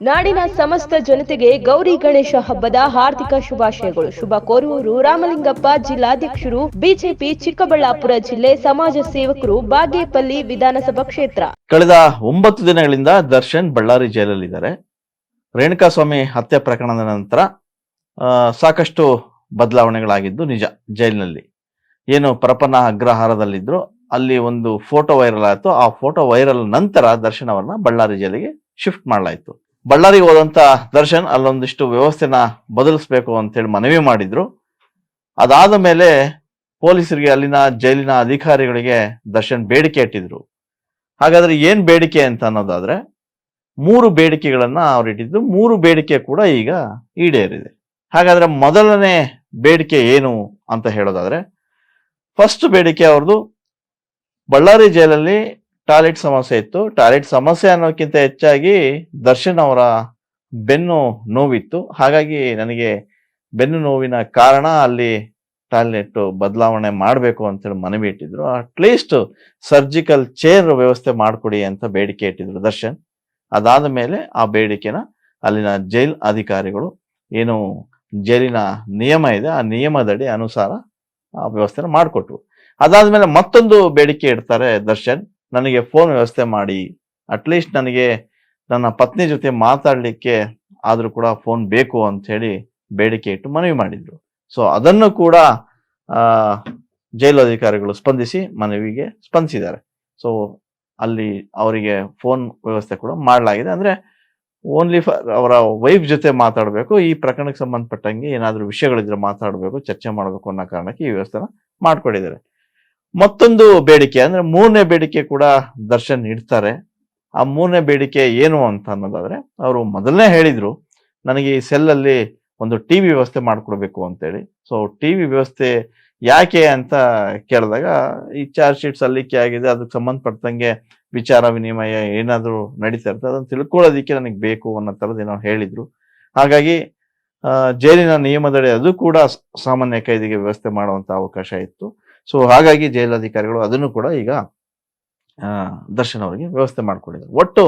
ನಾಡಿನ ಸಮಸ್ತ ಜನತೆಗೆ ಗೌರಿ ಗಣೇಶ ಹಬ್ಬದ ಹಾರ್ದಿಕ ಶುಭಾಶಯಗಳು. ಶುಭ ಕೋರುವವರು ರಾಮಲಿಂಗಪ್ಪ ಜಿಲ್ಲಾಧ್ಯಕ್ಷರು, ಬಿಜೆಪಿ ಚಿಕ್ಕಬಳ್ಳಾಪುರ ಜಿಲ್ಲೆ ಸಮಾಜ ಸೇವಕರು, ಬಾಗೇಪಲ್ಲಿ ವಿಧಾನಸಭಾ ಕ್ಷೇತ್ರ. ಕಳೆದ ಒಂಬತ್ತು ದಿನಗಳಿಂದ ದರ್ಶನ್ ಬಳ್ಳಾರಿ ಜೈಲಲ್ಲಿದ್ದಾರೆ. ರೇಣುಕಾಸ್ವಾಮಿ ಹತ್ಯೆ ಪ್ರಕರಣದ ನಂತರ ಸಾಕಷ್ಟು ಬದಲಾವಣೆಗಳಾಗಿದ್ದು ನಿಜ, ಜೈಲಿನಲ್ಲಿ. ಏನು ಪರಪನ ಅಗ್ರಹಾರದಲ್ಲಿದ್ರು ಅಲ್ಲಿ ಒಂದು ಫೋಟೋ ವೈರಲ್ ಆಯಿತು. ಆ ಫೋಟೋ ವೈರಲ್ ನಂತರ ದರ್ಶನ್ ಬಳ್ಳಾರಿ ಜೈಲಿಗೆ ಶಿಫ್ಟ್ ಮಾಡಲಾಯಿತು. ಬಳ್ಳಾರಿಗೆ ಹೋದಂಥ ದರ್ಶನ್ ಅಲ್ಲೊಂದಿಷ್ಟು ವ್ಯವಸ್ಥೆನ ಬದಲಿಸ್ಬೇಕು ಅಂತೇಳಿ ಮನವಿ ಮಾಡಿದ್ರು. ಅದಾದ ಮೇಲೆ ಪೊಲೀಸರಿಗೆ ಅಲ್ಲಿನ ಜೈಲಿನ ಅಧಿಕಾರಿಗಳಿಗೆ ದರ್ಶನ್ ಬೇಡಿಕೆ ಇಟ್ಟಿದ್ರು. ಹಾಗಾದ್ರೆ ಏನ್ ಬೇಡಿಕೆ ಅಂತ ಅನ್ನೋದಾದ್ರೆ ಮೂರು ಬೇಡಿಕೆಗಳನ್ನ ಅವ್ರು ಇಟ್ಟಿದ್ರು. ಮೂರು ಬೇಡಿಕೆ ಕೂಡ ಈಗ ಈಡೇರಿದೆ. ಹಾಗಾದ್ರೆ ಮೊದಲನೇ ಬೇಡಿಕೆ ಏನು ಅಂತ ಹೇಳೋದಾದ್ರೆ ಫಸ್ಟ್ ಬೇಡಿಕೆ ಅವ್ರದ್ದು ಬಳ್ಳಾರಿ ಜೈಲಲ್ಲಿ ಟಾಯ್ಲೆಟ್ ಸಮಸ್ಯೆ ಇತ್ತು. ಟಾಯ್ಲೆಟ್ ಸಮಸ್ಯೆ ಅನ್ನೋಕ್ಕಿಂತ ಹೆಚ್ಚಾಗಿ ದರ್ಶನ್ ಅವರ ಬೆನ್ನು ನೋವಿತ್ತು. ಹಾಗಾಗಿ ನನಗೆ ಬೆನ್ನು ನೋವಿನ ಕಾರಣ ಅಲ್ಲಿ ಟಾಯ್ಲೆಟ್ ಬದಲಾವಣೆ ಮಾಡಬೇಕು ಅಂತೇಳಿ ಮನವಿ ಇಟ್ಟಿದ್ರು. ಅಟ್ಲೀಸ್ಟ್ ಸರ್ಜಿಕಲ್ ಚೇರ್ ವ್ಯವಸ್ಥೆ ಮಾಡಿಕೊಡಿ ಅಂತ ಬೇಡಿಕೆ ಇಟ್ಟಿದ್ರು ದರ್ಶನ್. ಅದಾದ ಮೇಲೆ ಆ ಬೇಡಿಕೆನ ಅಲ್ಲಿನ ಜೈಲ್ ಅಧಿಕಾರಿಗಳು ಏನು ಜೈಲಿನ ನಿಯಮ ಇದೆ, ಆ ನಿಯಮದಡಿ ಅನುಸಾರ ಆ ವ್ಯವಸ್ಥೆನ ಮಾಡಿಕೊಟ್ರು. ಅದಾದ್ಮೇಲೆ ಮತ್ತೊಂದು ಬೇಡಿಕೆ ಇಡ್ತಾರೆ ದರ್ಶನ್. ನನಗೆ ಫೋನ್ ವ್ಯವಸ್ಥೆ ಮಾಡಿ. ಅಟ್ಲೀಸ್ಟ್ ನನಗೆ ನನ್ನ ಪತ್ನಿ ಜೊತೆ ಮಾತಾಡಲಿಕ್ಕೆ ಆದರೂ ಕೂಡ ಫೋನ್ ಬೇಕು ಅಂತ ಹೇಳಿ ಬೇಡಿಕೆ ಇಟ್ಟು ಮನವಿ ಮಾಡಿದ್ರು. ಸೊ ಅದನ್ನು ಕೂಡ ಜೈಲು ಅಧಿಕಾರಿಗಳು ಸ್ಪಂದಿಸಿ ಮನವಿಗೆ ಸ್ಪಂದಿಸಿದ್ದಾರೆ. ಸೊ ಅಲ್ಲಿ ಅವರಿಗೆ ಫೋನ್ ವ್ಯವಸ್ಥೆ ಕೂಡ ಮಾಡಲಾಗಿದೆ. ಅಂದ್ರೆ ಓನ್ಲಿ ಫಾರ್ ಅವರ ವೈಫ್ ಜೊತೆ ಮಾತಾಡಬೇಕು, ಈ ಪ್ರಕರಣಕ್ಕೆ ಸಂಬಂಧಪಟ್ಟಂಗೆ ಏನಾದರೂ ವಿಷಯಗಳಿದ್ರೆ ಮಾತಾಡಬೇಕು, ಚರ್ಚೆ ಮಾಡಬೇಕು ಅನ್ನೋ ಕಾರಣಕ್ಕೆ ಈ ವ್ಯವಸ್ಥೆನ ಮಾಡ್ಕೊಂಡಿದ್ದಾರೆ. ಮತ್ತೊಂದು ಬೇಡಿಕೆ, ಅಂದ್ರೆ ಮೂರನೇ ಬೇಡಿಕೆ ಕೂಡ ದರ್ಶನ್ ಇಡ್ತಾರೆ ಆ ಮೂರನೇ ಬೇಡಿಕೆ ಏನು ಅಂತ ಅನ್ನೋದಾದ್ರೆ, ಅವರು ಮೊದಲನೇ ಹೇಳಿದ್ರು, ನನಗೆ ಈ ಸೆಲ್ಲಲ್ಲಿ ಒಂದು ಟಿ ವಿ ವ್ಯವಸ್ಥೆ ಮಾಡಿಕೊಡ್ಬೇಕು ಅಂತೇಳಿ. ಸೊ ಟಿ ವಿ ವ್ಯವಸ್ಥೆ ಯಾಕೆ ಅಂತ ಕೇಳಿದಾಗ, ಈ ಚಾರ್ಜ್ ಶೀಟ್ ಸಲ್ಲಿಕೆ ಆಗಿದೆ, ಅದಕ್ಕೆ ಸಂಬಂಧಪಟ್ಟಂಗೆ ವಿಚಾರ ವಿನಿಮಯ ಏನಾದರೂ ನಡೀತಾ ಇರ್ತದೆ, ಅದನ್ನು ತಿಳ್ಕೊಳ್ಳೋದಿಕ್ಕೆ ನನಗೆ ಬೇಕು ಅನ್ನೋ ಥರದ್ದು ಏನೋ ಹೇಳಿದ್ರು. ಹಾಗಾಗಿ ಜೈಲಿನ ನಿಯಮದಡಿ ಅದು ಕೂಡ ಸಾಮಾನ್ಯ ಕೈದಿಗೆ ವ್ಯವಸ್ಥೆ ಮಾಡುವಂತ ಅವಕಾಶ ಇತ್ತು. ಸೊ ಹಾಗಾಗಿ ಜೈಲಾಧಿಕಾರಿಗಳು ಅದನ್ನು ಕೂಡ ಈಗ ದರ್ಶನ್ ಅವರಿಗೆ ವ್ಯವಸ್ಥೆ ಮಾಡಿಕೊಂಡಿದ್ದಾರೆ. ಒಟ್ಟು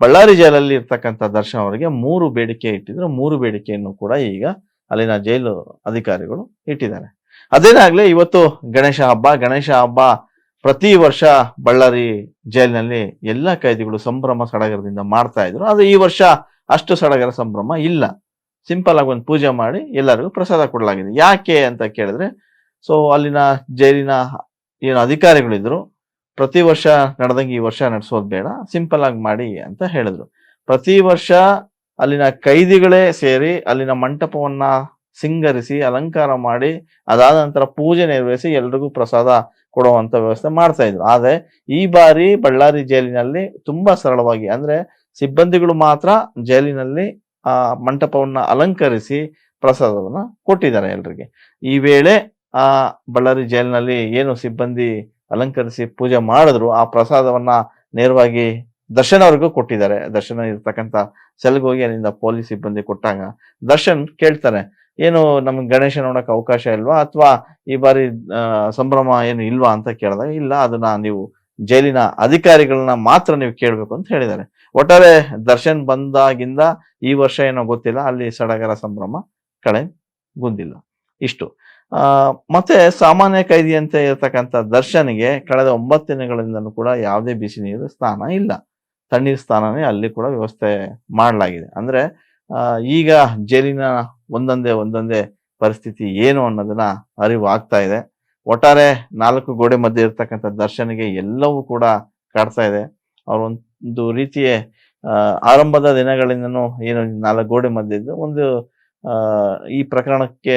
ಬಳ್ಳಾರಿ ಜೈಲಲ್ಲಿ ಇರ್ತಕ್ಕಂಥ ದರ್ಶನ್ ಅವರಿಗೆ ಮೂರು ಬೇಡಿಕೆ ಇಟ್ಟಿದ್ರು. ಮೂರು ಬೇಡಿಕೆಯನ್ನು ಕೂಡ ಈಗ ಅಲ್ಲಿನ ಜೈಲು ಅಧಿಕಾರಿಗಳು ಇಟ್ಟಿದ್ದಾರೆ. ಅದೇನಾಗ್ಲಿ ಇವತ್ತು ಗಣೇಶ ಹಬ್ಬ. ಗಣೇಶ ಹಬ್ಬ ಪ್ರತಿ ವರ್ಷ ಬಳ್ಳಾರಿ ಜೈಲಿನಲ್ಲಿ ಎಲ್ಲ ಕೈದಿಗಳು ಸಂಭ್ರಮ ಸಡಗರದಿಂದ ಮಾಡ್ತಾ ಇದ್ರು. ಆದ್ರೆ ಈ ವರ್ಷ ಅಷ್ಟು ಸಡಗರ ಸಂಭ್ರಮ ಇಲ್ಲ. ಸಿಂಪಲ್ ಆಗಿ ಒಂದು ಪೂಜೆ ಮಾಡಿ ಎಲ್ಲರಿಗೂ ಪ್ರಸಾದ ಕೊಡಲಾಗಿದೆ. ಯಾಕೆ ಅಂತ ಕೇಳಿದ್ರೆ ಸೊ ಅಲ್ಲಿನ ಜೈಲಿನ ಏನು ಅಧಿಕಾರಿಗಳಿದ್ರು, ಪ್ರತಿ ವರ್ಷ ನಡೆದಂಗೆ ಈ ವರ್ಷ ನಡೆಸೋದು ಬೇಡ, ಸಿಂಪಲ್ ಆಗಿ ಮಾಡಿ ಅಂತ ಹೇಳಿದ್ರು. ಪ್ರತಿ ವರ್ಷ ಅಲ್ಲಿನ ಕೈದಿಗಳೇ ಸೇರಿ ಅಲ್ಲಿನ ಮಂಟಪವನ್ನ ಸಿಂಗರಿಸಿ, ಅಲಂಕಾರ ಮಾಡಿ, ಅದಾದ ನಂತರ ಪೂಜೆ ನೆರವೇರಿಸಿ ಎಲ್ರಿಗೂ ಪ್ರಸಾದ ಕೊಡುವಂತ ವ್ಯವಸ್ಥೆ ಮಾಡ್ತಾ ಇದ್ರು. ಆದ್ರೆ, ಈ ಬಾರಿ ಬಳ್ಳಾರಿ ಜೈಲಿನಲ್ಲಿ ತುಂಬಾ ಸರಳವಾಗಿ, ಅಂದ್ರೆ ಸಿಬ್ಬಂದಿಗಳು ಮಾತ್ರ ಜೈಲಿನಲ್ಲಿ, ಆ ಮಂಟಪವನ್ನ ಅಲಂಕರಿಸಿ ಪ್ರಸಾದವನ್ನ ಕೊಟ್ಟಿದ್ದಾರೆ ಎಲ್ರಿಗೆ. ಈ ವೇಳೆ ಆ ಬಳ್ಳಾರಿ ಜೈಲಿನಲ್ಲಿ ಏನು ಸಿಬ್ಬಂದಿ ಅಲಂಕರಿಸಿ ಪೂಜೆ ಮಾಡಿದ್ರು, ಆ ಪ್ರಸಾದವನ್ನ ನೇರವಾಗಿ ದರ್ಶನ್ ಅವ್ರಿಗೂ ಕೊಟ್ಟಿದ್ದಾರೆ. ದರ್ಶನ ಇರ್ತಕ್ಕಂಥ ಸೆಲ್ಗೆ ಹೋಗಿ ಅಲ್ಲಿಂದ ಪೊಲೀಸ್ ಸಿಬ್ಬಂದಿ ಕೊಟ್ಟಾಗ ದರ್ಶನ್ ಕೇಳ್ತಾರೆ, ಏನು ನಮ್ಗೆ ಗಣೇಶ ನೋಡೋಕೆ ಅವಕಾಶ ಇಲ್ವಾ? ಅಥವಾ ಈ ಬಾರಿ ಸಂಭ್ರಮ ಏನು ಇಲ್ವಾ? ಅಂತ ಕೇಳಿದಾಗ, ಇಲ್ಲ, ಅದನ್ನ ನೀವು ಜೈಲಿನ ಅಧಿಕಾರಿಗಳನ್ನ ಮಾತ್ರ ನೀವು ಕೇಳಬೇಕು ಅಂತ ಹೇಳಿದ್ದಾರೆ. ಒಟ್ಟಾರೆ ದರ್ಶನ್ ಬಂದಾಗಿಂದ ಈ ವರ್ಷ ಏನೋ ಗೊತ್ತಿಲ್ಲ, ಅಲ್ಲಿ ಸಡಗರ ಸಂಭ್ರಮ ಕಳೆ ಗುಂದಿಲ್ಲ ಇಷ್ಟು. ಮತ್ತೆ ಸಾಮಾನ್ಯ ಕೈದಿಯಂತೆ ಇರತಕ್ಕಂಥ ದರ್ಶನಿಗೆ ಕಳೆದ ಒಂಬತ್ತು ದಿನಗಳಿಂದಲೂ ಕೂಡ ಯಾವುದೇ ಬಿಸಿ ನೀರು ಸ್ನಾನ ಇಲ್ಲ. ತಣ್ಣೀರು ಸ್ನಾನನೇ ಅಲ್ಲಿ ಕೂಡ ವ್ಯವಸ್ಥೆ ಮಾಡಲಾಗಿದೆ. ಅಂದ್ರೆ ಈಗ ಜೈಲಿನ ಒಂದೊಂದೇ ಒಂದೊಂದೇ ಪರಿಸ್ಥಿತಿ ಏನು ಅನ್ನೋದನ್ನ ಅರಿವು ಆಗ್ತಾ ಇದೆ. ಒಟ್ಟಾರೆ ನಾಲ್ಕು ಗೋಡೆ ಮಧ್ಯೆ ಇರ್ತಕ್ಕಂಥ ದರ್ಶನಿಗೆ ಎಲ್ಲವೂ ಕೂಡ ಕಾಡ್ತಾ ಇದೆ. ಅವ್ರ ಒಂದು ರೀತಿಯ ಆರಂಭದ ದಿನಗಳಿಂದನೂ ಏನು ನಾಲ್ಕು ಗೋಡೆ ಮಧ್ಯೆ ಒಂದು ಈ ಪ್ರಕರಣಕ್ಕೆ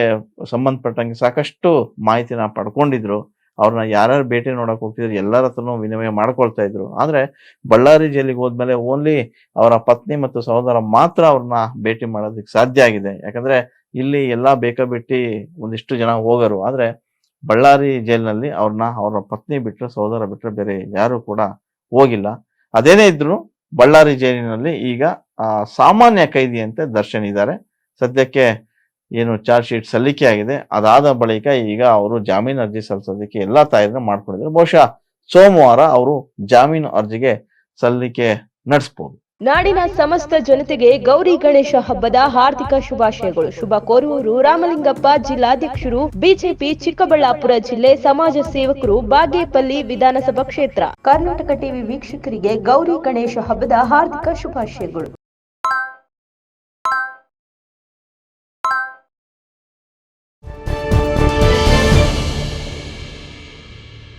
ಸಂಬಂಧಪಟ್ಟಂಗೆ ಸಾಕಷ್ಟು ಮಾಹಿತಿನ ಪಡ್ಕೊಂಡಿದ್ರು. ಅವ್ರನ್ನ ಯಾರ್ಯಾರು ಭೇಟಿ ನೋಡಕ್ ಹೋಗ್ತಿದ್ರು, ಎಲ್ಲರ ಹತ್ರನೂ ವಿನಿಮಯ ಮಾಡ್ಕೊಳ್ತಾ ಇದ್ರು. ಆದ್ರೆ ಬಳ್ಳಾರಿ ಜೈಲಿಗೆ ಹೋದ್ಮೇಲೆ ಓನ್ಲಿ ಅವರ ಪತ್ನಿ ಮತ್ತು ಸಹೋದರ ಮಾತ್ರ ಅವ್ರನ್ನ ಭೇಟಿ ಮಾಡೋದಕ್ಕೆ ಸಾಧ್ಯ ಆಗಿದೆ. ಯಾಕಂದ್ರೆ ಇಲ್ಲಿ ಎಲ್ಲಾ ಬೇಕಾಬಿಟ್ಟಿ ಒಂದಿಷ್ಟು ಜನ ಹೋಗರು. ಆದ್ರೆ ಬಳ್ಳಾರಿ ಜೈಲಿನಲ್ಲಿ ಅವ್ರನ್ನ ಅವರ ಪತ್ನಿ ಬಿಟ್ರೆ ಸಹೋದರ ಬಿಟ್ರೆ ಬೇರೆ ಯಾರು ಕೂಡ ಹೋಗಿಲ್ಲ. ಅದೇನೇ ಇದ್ರು ಬಳ್ಳಾರಿ ಜೈಲಿನಲ್ಲಿ ಈಗ ಸಾಮಾನ್ಯ ಕೈದಿಯಂತೆ ದರ್ಶನ್ ಇದ್ದಾರೆ. ಸದ್ಯಕ್ಕೆ ಏನು ಚಾರ್ಜ್ ಶೀಟ್ ಸಲ್ಲಿಕೆ ಆಗಿದೆ. ಅದಾದ ಬಳಿಕ ಈಗ ಅವರು ಜಾಮೀನು ಅರ್ಜಿ ಸಲ್ಲಿಸೋದಕ್ಕೆ ಎಲ್ಲಾ ತಯಾರಿನ ಮಾಡ್ಕೊಂಡಿದ್ದಾರೆ. ಬಹುಶಃ ಸೋಮವಾರ ಅವರು ಜಾಮೀನು ಅರ್ಜಿಗೆ ಸಲ್ಲಿಕೆ ನಡೆಸಬಹುದು ನಾಡಿನ ಸಮಸ್ತ ಜನತೆಗೆ ಗೌರಿ ಗಣೇಶ ಹಬ್ಬದ ಹಾರ್ದಿಕ ಶುಭಾಶಯಗಳು. ಶುಭ ಕೋರುವವರು ರಾಮಲಿಂಗಪ್ಪ ಜಿಲ್ಲಾಧ್ಯಕ್ಷರು, ಬಿಜೆಪಿ ಚಿಕ್ಕಬಳ್ಳಾಪುರ ಜಿಲ್ಲೆ ಸಮಾಜ ಸೇವಕರು, ಬಾಗೇಪಲ್ಲಿ ವಿಧಾನಸಭಾ ಕ್ಷೇತ್ರ. ಕರ್ನಾಟಕ ಟಿವಿ ವೀಕ್ಷಕರಿಗೆ ಗೌರಿ ಗಣೇಶ ಹಬ್ಬದ ಹಾರ್ದಿಕ ಶುಭಾಶಯಗಳು.